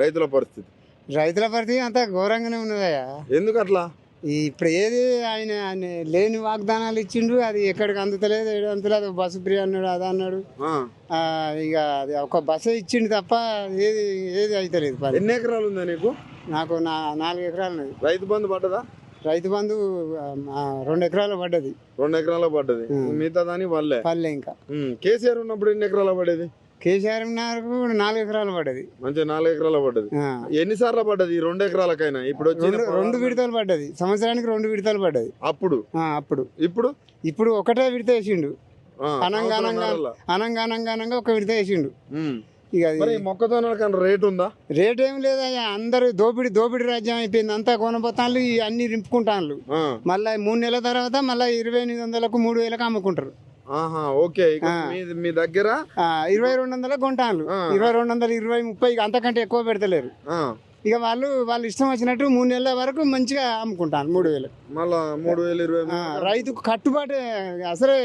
రైతుల పరిస్థితి. రైతుల పరిస్థితి అంతా ఘోరంగానే ఉన్నదయ్యా. ఎందుకు అట్లా ఇప్పుడు ఏది ఆయన ఆయన లేని వాగ్దానాలు ఇచ్చిండు అది ఎక్కడికి అందుతలేదు ఏడు అందుతలేదు బస్సు ఫ్రీ అన్నాడు అది అన్నాడు. ఇక అది ఒక బస్సే ఇచ్చిండు తప్ప ఏది ఏది అయితలేదు పని. ఎన్ని ఎకరాలు ఉందా నీకు? నాకు నా నాలుగు ఎకరాలు ఉన్నది రైతు బంధు పడ్డదా? రైతు బంధు రెండు ఎకరాలు పడ్డది. రెండు ఎకరాల పడ్డది. మిగతా దాని వల్లే పల్లె ఇంకా. కేసీఆర్ ఉన్నప్పుడు ఎన్ని ఎకరాల పడేది? కేసీఆర్ నాలుగు ఎకరాలు పడ్డది. మంచిగా నాలుగు ఎకరాల పడ్డది. ఎన్నిసార్లు పడ్డది ఈ రెండు ఎకరాలకైనా? ఇప్పుడు రెండు విడతలు పడ్డది. సంవత్సరానికి రెండు విడతలు పడ్డది. అప్పుడు? ఆ, అప్పుడు. ఇప్పుడు? ఇప్పుడు ఒకటే విడత వేసిండు. అనంగా అనంగా ఒక విడత వేసిండు. ఇక కన్నా రేట్ ఉందా? రేట్ ఏం లేదయ్యా అందరూ దోపిడి దోపిడి రాజ్యం అయిపోయింది. అంతా కొనబోతాన్లు అన్ని రింపుకుంటాన్లు. మళ్ళీ మూడు నెలల తర్వాత మళ్ళీ ఇరవై ఎనిమిది వందలకు మూడు వేలకు అమ్ముకుంటారు. ఓకే. మీ దగ్గర ఇరవై రెండు వందలకు కొంటాన్లు. ఇరవై రెండు వందలు ఇరవై ముప్పై అంతకంటే ఎక్కువ పెడతలేరు. ఇక వాళ్ళు వాళ్ళు ఇష్టం వచ్చినట్టు మూడు నెలల వరకు మంచిగా అమ్ముకుంటాను మూడు వేలు. మళ్ళా మూడు వేలు ఇరవై రైతుకు కట్టుబాటు అసలే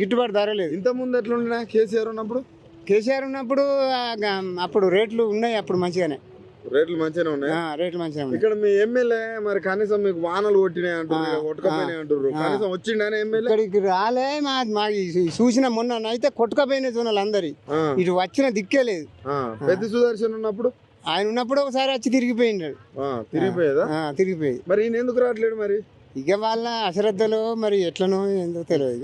గిట్టుబాటు ధర లేదు. ఇంత ముందు ఎట్లుండే కేసీఆర్ ఉన్నప్పుడు? కేసీఆర్ ఉన్నప్పుడు అప్పుడు రేట్లు ఉన్నాయి అప్పుడు మంచిగానే. రేట్లు మంచిగానే ఉన్నాయి. ఆ, రేట్లు మంచిగా ఉన్నాయి. ఇక్కడ మీ ఎమ్మెల్యే మరి కనీసం మీకు వానలు కొట్టినాయి అంటారు కొట్టకపోయినాయి అంటారు. కనీసం వచ్చిండని ఎమ్మెల్యే? ఇక్కడికి రాలే మా చూసిన మొన్న అయితే కొట్టుకపోయిన జోనలు అందరి. ఇటు వచ్చిన దిక్కే లేదు. పెద్ద సుదర్శన్ ఉన్నప్పుడు? ఆయన ఉన్నప్పుడు ఒకసారి వచ్చి తిరిగిపోయిండు. ఆ, తిరిగిపోయేదా? తిరిగిపోయి. మరి ఈయన ఎందుకు రావట్లేడు మరి? ఇక వాళ్ళ అశ్రద్ధలో మరి ఎట్లనో ఏందో తెలియదు.